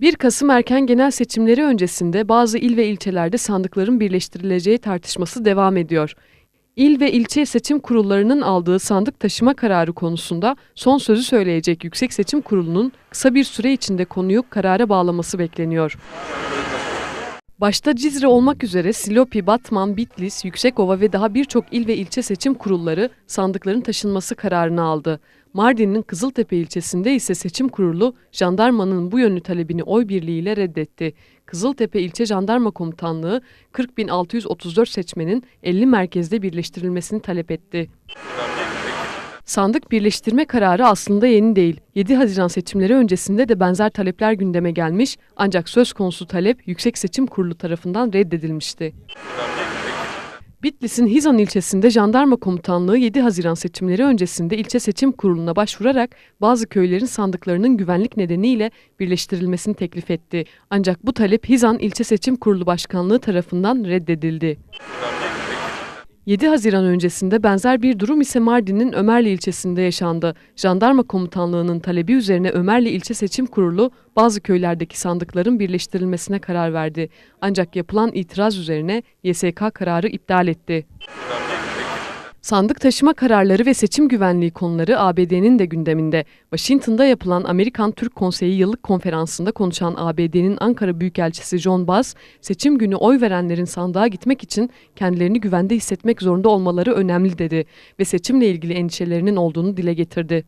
1 Kasım erken genel seçimleri öncesinde bazı il ve ilçelerde sandıkların birleştirileceği tartışması devam ediyor. İl ve ilçe seçim kurullarının aldığı sandık taşıma kararı konusunda son sözü söyleyecek Yüksek Seçim Kurulu'nun kısa bir süre içinde konuyu karara bağlaması bekleniyor. Başta Cizre olmak üzere Silopi, Batman, Bitlis, Yüksekova ve daha birçok il ve ilçe seçim kurulları sandıkların taşınması kararını aldı. Mardin'in Kızıltepe ilçesinde ise seçim kurulu jandarmanın bu yönlü talebini oy birliğiyle reddetti. Kızıltepe İlçe Jandarma Komutanlığı 40.634 seçmenin 50 merkezde birleştirilmesini talep etti. Sandık birleştirme kararı aslında yeni değil. 7 Haziran seçimleri öncesinde de benzer talepler gündeme gelmiş ancak söz konusu talep Yüksek Seçim Kurulu tarafından reddedilmişti. Bitlis'in Hizan ilçesinde jandarma komutanlığı 7 Haziran seçimleri öncesinde ilçe seçim kuruluna başvurarak bazı köylerin sandıklarının güvenlik nedeniyle birleştirilmesini teklif etti. Ancak bu talep Hizan İlçe Seçim Kurulu Başkanlığı tarafından reddedildi. 7 Haziran öncesinde benzer bir durum ise Mardin'in Ömerli ilçesinde yaşandı. Jandarma komutanlığının talebi üzerine Ömerli İlçe Seçim Kurulu bazı köylerdeki sandıkların birleştirilmesine karar verdi. Ancak yapılan itiraz üzerine YSK kararı iptal etti. Sandık taşıma kararları ve seçim güvenliği konuları ABD'nin de gündeminde. Washington'da yapılan Amerikan Türk Konseyi yıllık konferansında konuşan ABD'nin Ankara Büyükelçisi John Bass, seçim günü oy verenlerin sandığa gitmek için kendilerini güvende hissetmek zorunda olmaları önemli dedi ve seçimle ilgili endişelerinin olduğunu dile getirdi.